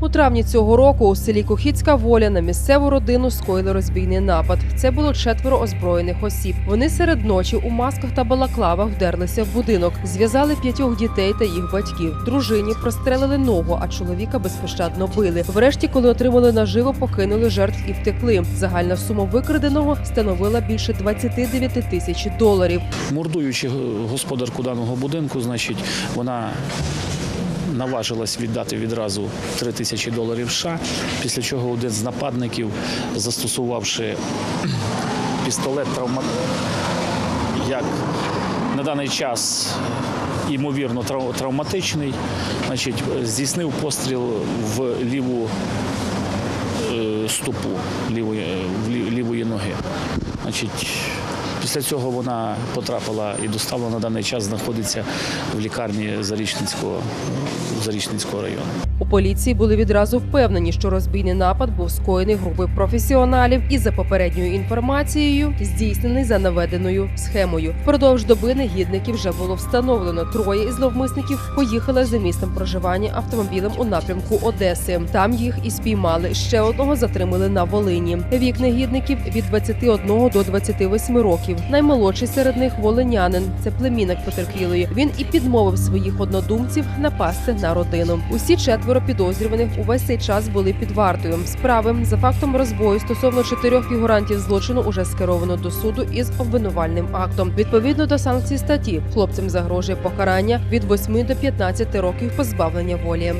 У травні цього року у селі Кохіцька воля на місцеву родину скоїли розбійний напад. Це було четверо озброєних осіб. Вони серед ночі у масках та балаклавах вдерлися в будинок, зв'язали п'ятьох дітей та їх батьків. Дружині прострелили ногу, а чоловіка безпощадно били. Врешті, коли отримали наживо, покинули жертв і втекли. Загальна сума викраденого становила більше 29 тисяч доларів. Мордуючи господарку даного будинку, значить, вона наважилась віддати відразу 3 тисячі доларів США, після чого один з нападників, застосувавши пістолет травма... як на даний час ймовірно трав- травматичний, значить, здійснив постріл в ліву е, стопу лівої, е, лівої ноги. Значить, після цього вона потрапила і доставлена на даний час знаходиться в лікарні Зарічницького, Зарічницького району. У поліції були відразу впевнені, що розбійний напад був скоєний групою професіоналів і за попередньою інформацією здійснений за наведеною схемою. Впродовж доби негідників вже було встановлено. Троє із зловмисників поїхали за місцем проживання автомобілем у напрямку Одеси. Там їх і спіймали. Ще одного затримали на Волині. Вік негідників від 21 до 28 років. Наймолодший серед них волинянин. Це племінник потерпілої. Він і підмовив своїх однодумців напасти на родину. Усі четверо підозрюваних увесь цей час були під вартою. Справи за фактом розбою стосовно чотирьох фігурантів злочину уже скеровано до суду із обвинувальним актом. Відповідно до санкцій статті, хлопцям загрожує покарання від 8 до 15 років позбавлення волі.